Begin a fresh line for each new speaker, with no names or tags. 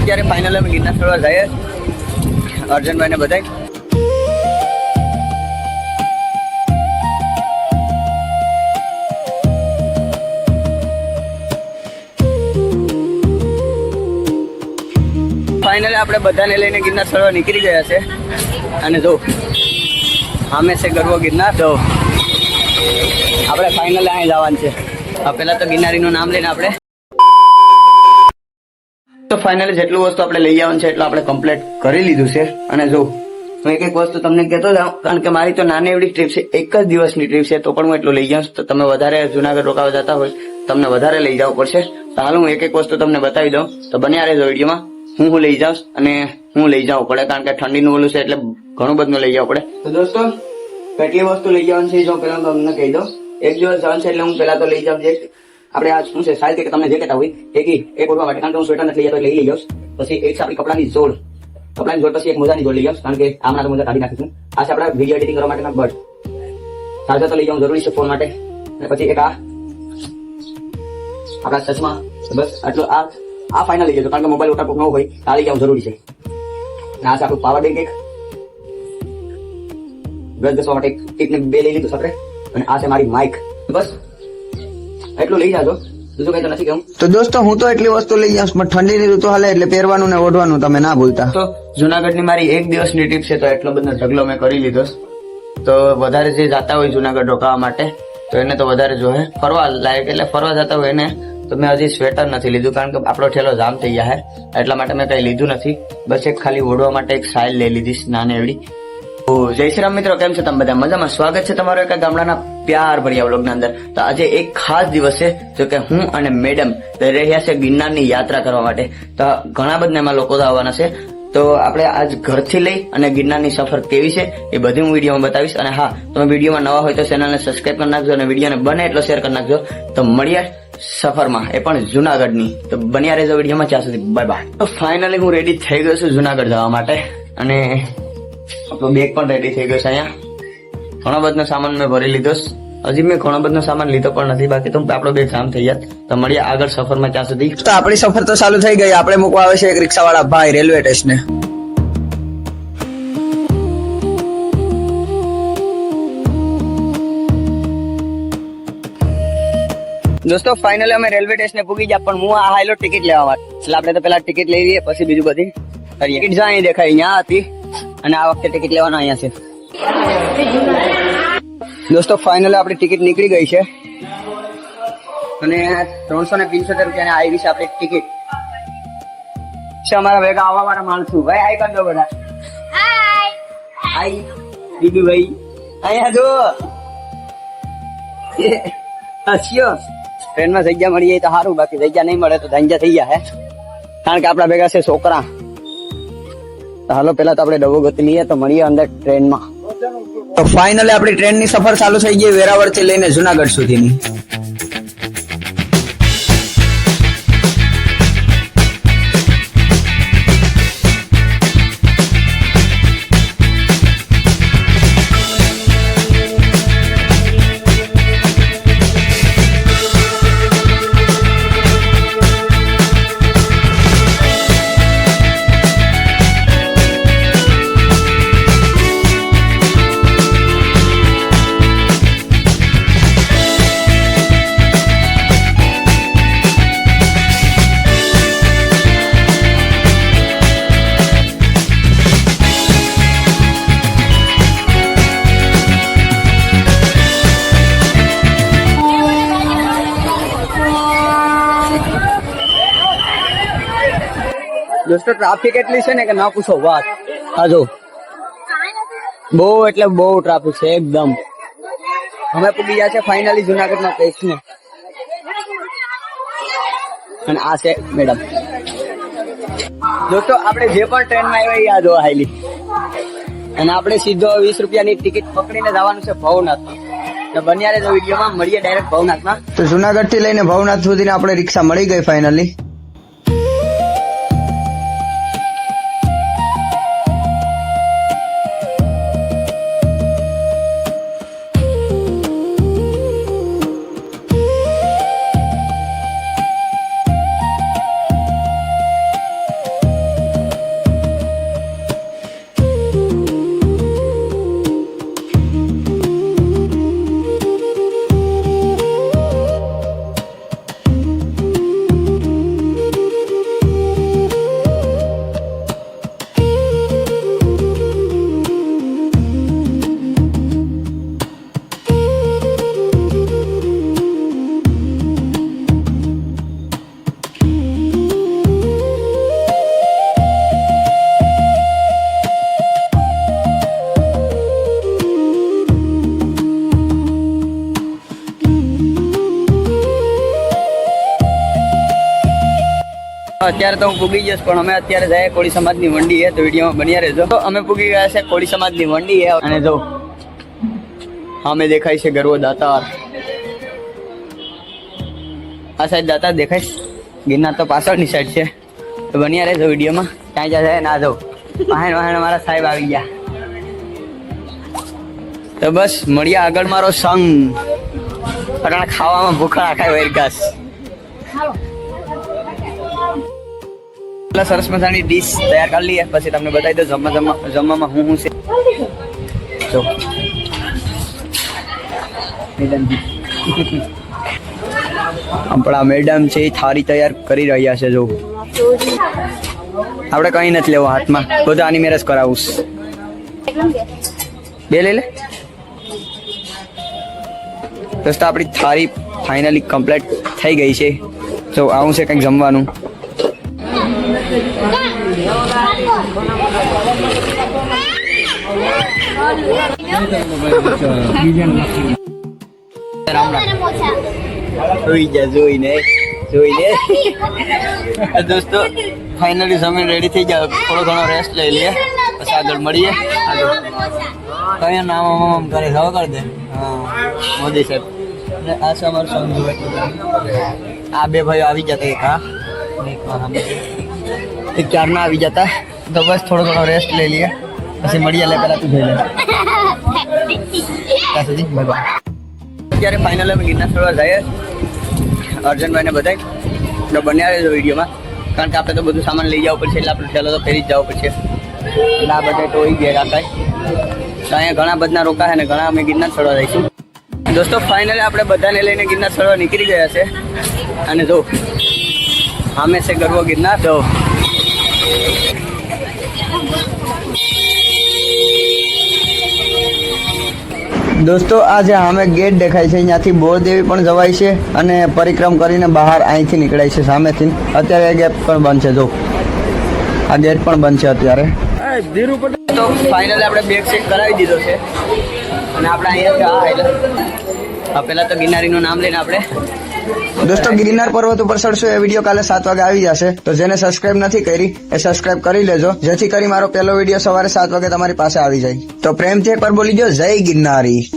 અત્યારે ફાઇનલ અમે ગિરનાર ચડવા જઈએ અર્જનભાઈને બધાય. ફાઇનલી આપણે બધાને લઈને ગિરનાર ચડવા નીકળી ગયા છે. અને જો આમે છે ગરવો ગિરનાર. જો, આપણે ફાઇનલ અહીં જવાનું છે. પહેલાં તો ગિરનારીનું નામ લઈને આપણે ફાઇનલી જેટલું વસ્તુ આપણે લઈ આવવાનું છે, એટલું આપણે કમ્પ્લીટ કરી લીધું છે. અને જો હું એક એક વસ્તુ તમને કહેતો જાઉં, કારણ કે મારી તો નાની એવડી ટ્રીપ છે, એક જ દિવસની ટ્રીપ છે, તો પણ હું એટલું લઈ જાઉં તો તમે વધારે જુનાગઢ રોકાવા જતા હોય, તમને વધારે લઈ જવું પડશે. તો હાલ હું એક એક વસ્તુ તમને બતાવી દઉં. તો બન્યા રહેજો વિડીયોમાં. હું હું લઈ જાઉં અને હું લઈ જવું પડે, કારણ કે ઠંડીનું ઓલું છે એટલે ઘણું બધું લઈ જવું પડે. તો દોસ્તો, કેટલી વસ્તુ લઈ જવાની છે, જો પેલા તમને કહી દઉં. એક દિવસ જવાનું છે એટલે હું પેલા તો લઈ જાઉં આપણે આ શું છે? સારી કે તમને જે કહેતા હોય. એ ઈ, એક ઓળવા માટે કારણ કે હું સ્વેટર નથી લઈ તો લઈ લઈ પછી એક છે આપણી કપડાની જોડ. કપડાની જોડ પછી એક મોજાની જોડ લઈ જાઉં કારણ કે આમના મોજા કાઢી નાખીશું આ છે આપણા વીડિયો એડિટિંગ કરવા માટેના બટ ચાર્જર તો લઈ જાઉં. જરૂરી છે ફોન માટે. અને પછી એક આ. આપણા ચશ્મા. બસ આટલું આ. આ ફાઇનલ લઈ જજો કારણ કે મોબાઈલ વોટરપ્રૂફ ન હોય તારી જાઉં જરૂરી છે. આ છે આપણું પાવર બેંક એક. ગસ દસવા માટે એક- ને બે લઈ લીધું સપરે અને આ છે મારી માઇક બસ. એટલું લઈ જાજો. બીજું કઈ તો નથી કેવું
તો દોસ્તો હું તો એટલી વસ્તુ લઈ જાઉં પણ ઠંડીની ઋતુ હાલે એટલે પહેરવાનું ને ઓઢવાનું તમે ના ભૂલતા.
તો જુનાગઢની મારી એક દિવસની ટીપ છે તો એટલો બધો ઢગલો મેં કરી લીધો. તો વધારે જે જાતા હોય જુનાગઢ રોકાવા માટે તો એને તો વધારે જોહે. ફરવા લાયક એટલે ફરવા જતા હોય એને તો મેં હજી સ્વેટર નથી લીધું કારણ કે આપણો ઠેલો જામ થઈ ગયા હે. એટલા માટે મેં કઈ લીધું નથી. બસ એક ખાલી ઓઢવા માટે એક સાઇલ લઈ લીધી નાની એવડી. જય શ્રી રામ મિત્રો, કેમ છો તમે બધા? મજામાં? સ્વાગત છે તમારો એક ગામડાના પ્યાર ભર્યા વ્લોગના અંદર. તો આજે એક ખાસ દિવસ છે, જો કે હું અને મેડમ રહ્યા છે ગિરનારની યાત્રા કરવા માટે. તો ઘણા બધા એમાં લોકો આવવાના છે. તો આપણે આજ ઘરથી લઈ અને ગિરનારની સફર કેવી છે એ બધી હું વિડીયોમાં બતાવીશ. અને હા, તમે વિડીયોમાં નવા હોય તો ચેનલને સબસ્ક્રાઈબ કરી નાખજો અને વિડીયોને બને એટલો શેર કરી નાખજો. તો મળીએ સફરમાં. એ પણ જુનાગઢની. તો બન્યા રહેજો વિડીયોમાં. ત્યાં સુધી બાય બાય તો ફાઇનલી હું રેડી થઈ ગયો છું જુનાગઢ જવા માટે. અને આપણો બેગ પણ રેડી થઈ ગયો છે અહીંયા. ઘણા બધો સામાન મેં ભરી લીધો છે. હજી મેં ઘણો બધો સામાન લીધો પણ નથી. બાકી તો આપણો બે કામ થઈ જાય તો મળીએ આગળ સફરમાં ત્યાં સુધી.
તો આપણી સફર તો ચાલુ થઈ ગઈ. આપણે મૂકવા આવે છે એક રિક્ષાવાળા ભાઈ રેલવે સ્ટેશને.
દોસ્તો ફાઇનલી અમે રેલવે સ્ટેશને પૂગી ગયા, પણ હું આ હાઈલો ટિકિટ લેવા માટે એટલે આપણે તો પેલા ટિકિટ લઈ લઈએ, પછી બીજું બધી ટિકિટ જ્યાં દેખાય, અહીંયા હતી. અને આ વખતે ટિકિટ લેવાનો અહીંયા છે. દોસ્તો ફાઇનલી આપણી ટિકિટ નીકળી ગઈ છે. અને ત્રણસો ને પંચોતેર રૂપિયાની આવી છે આપણી ટિકિટ છે અમારા ભેગા આવવા વાળા માણસો. ભાઈ આઈ કર દો બધા. આઈ દીદુ ભાઈ અહીંયા જો હસ્યો. ટ્રેનમાં જગ્યા મળી જાય તો સારું, બાકી જગ્યા નહીં મળે તો ધંજા થઈ હે. કારણ કે આપણા ભેગા છે છોકરા. હાલો પેલા તો આપણે ડબો ગતિ લઈએ, તો મળીએ અંદર ટ્રેનમાં.
તો ફાઇનલી આપણી ટ્રેનની સફર ચાલુ થઈ ગઈ વેરાવળથી લઈને જુનાગઢ સુધીની.
દોસ્તો ટ્રાફિક એટલી છે ને કે ના પૂછો વાત. હા, જો. બહુ એટલે બહુ ટ્રાફિક છે, એકદમ. અમે પૂગી ગયા છે ફાઇનલી જુનાગઢના ને. અને આ છે મેડમ દોસ્તો, આપણે જે પણ ટ્રેનમાં આવ્યા એ હોય હાઈલી. અને આપણે સીધો વીસ રૂપિયાની ટિકિટ પકડીને જવાનું છે ભવનાથ. બન્યા રહેજો વિડીયોમાં, મળીએ ડાયરેક્ટ ભવનાથમાં.
તો જુનાગઢથી લઈને ભવનાથ સુધી આપણે રિક્ષા મળી ગઈ ફાઇનલી
અત્યારે તો હું પૂગી જઈશ પણ અમે અત્યારે જાય કોળી સમાજની વંડી છે તો વિડીયોમાં બન્યા રહેજો. તો અમે પૂગી ગયા છે કોળી સમાજની વંડી છે અને જો અમે દેખાય છે ગરવો દાતા આ સાઈડ દાતા દેખાય ગિરનાર તો પાછળની સાઈડ છે. તો બન્યા રહેજો વિડીયોમાં. ક્યાં જ્યાં ના જાઉં વાહન વાહન મારા સાહેબ આવી ગયા. તો બસ મળ્યા આગળ મારો સંગ. કારણ ખાવામાં ભૂખા આખાય વેરગાસ સરસ મજાની ડીશ તૈયાર કરી લઈએ. પછી તમને બતાવી દઉં જમવા જમવા જમવામાં હું હું છે. જો. આપણા મેડમ છે, એ થાળી તૈયાર કરી રહ્યા છે, જો. આપણે કઈ નથી લેવું હાથમાં. બધું આની મેરેજ કરાવું. બે લઈ લે. દોસ્તો આપણી થાળી ફાઇનલી કમ્પ્લીટ થઈ ગઈ છે. તો આવું છે કંઈક જમવાનું. દોસ્તો ફાઇનલી જમીન રેડી થઈ જાય થોડો ઘણો રેસ્ટ લઈ લઈએ પછી આગળ મળીએ આગળ નામ આમ કરે હવે કરી દે હા મોદી સાહેબ અને આ છે અમારું આ બે ભાઈઓ આવી જતા એક હા. એક ચારના આવી જતા તો બસ થોડો ઘણો રેસ્ટ લઈ લઈએ પછી મળીએ લે પહેલાં તું જોઈ લે અત્યારે ફાઇનલ અમે ગિરનાર સરોવર જઈએ. અર્જનભાઈને બધાય. તો બન્યા રહેજો વિડીયોમાં. કારણ કે આપણે તો બધું સામાન લઈ જવું પડશે, એટલે આપણે પહેલાં તો ફેરી જ જવું પડશે. એટલે આ બધા તો ગયા રાખાય તો અહીંયા ઘણા બધા રોકા છે અને ઘણા અમે ગિરનાર ચડવા જઈશું. દોસ્તો ફાઇનલી આપણે બધાને લઈને ગિરનાર ચડવા નીકળી ગયા છે. અને જો આમે છે ગરવો ગિરનાર. તો દોસ્તો આ જે સામે ગેટ દેખાય છે. અહીંયાથી બોરદેવી પણ જવાય છે અને પરિક્રમ કરીને બહાર અહીંથી નીકળાય છે સામેથી. અત્યારે આ ગેટ પણ બંધ છે, જો. આ ગેટ પણ બંધ છે અત્યારે. તો ફાઇનલ આપણે બેગ ચેક કરાવી દીધો છે. અને આપણે અહીંયા એટલે તો ગિરનારીનું નામ લઈને આપણે દોસ્તો, ગિરનાર પર્વત ઉપર ચડશો એ વીડિયો કાલે સાત વાગે આવી જશે. તો જેને સબસ્ક્રાઇબ નથી કરી, એ સબસ્ક્રાઇબ કરી લેજો. જેથી કરી મારો પહેલો વીડિયો સવારે સાત વાગે તમારી પાસે આવી જાય. તો પ્રેમથી એકવાર બોલી દો જય ગિરનારી.